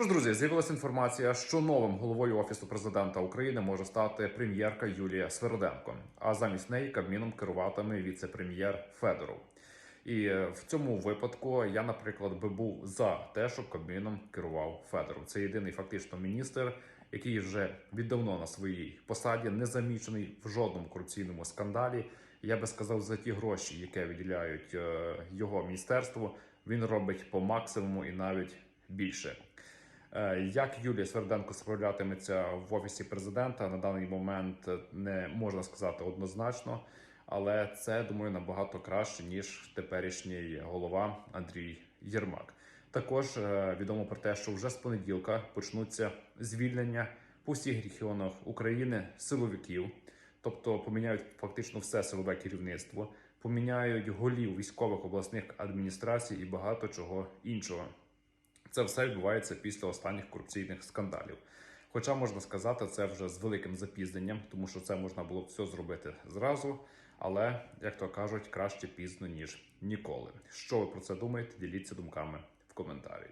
Тож, друзі, з'явилася інформація, що новим головою офісу президента України може стати прем'єрка Юлія Свероденко. А замість неї кабміном керуватиме віце-прем'єр Федоров. І е, в цьому випадку я, наприклад, би був за те, щоб кабміном керував Федоров. Це єдиний фактично міністр, який вже віддавно на своїй посаді не замічений в жодному корупційному скандалі. Я би сказав, за ті гроші, які виділяють е, його міністерство, він робить по максимуму і навіть більше. Е, Як Юлія Сверденко справлятиметься в офісі президента на даний момент е, не можна сказати однозначно, але це думаю набагато краще ніж теперішній голова Андрій Єрмак. Також е, відомо про те, що вже з понеділка почнуться звільнення по всіх регіонах України силовиків, тобто поміняють фактично все силове керівництво, поміняють голів військових обласних адміністрацій і багато чого іншого. Це все відбувається після останніх корупційних скандалів. Хоча можна сказати, це вже з великим запізненням, тому що це можна було б все зробити зразу. Але, як то кажуть, краще пізно ніж ніколи. Що ви про це думаєте? Діліться думками в коментарі.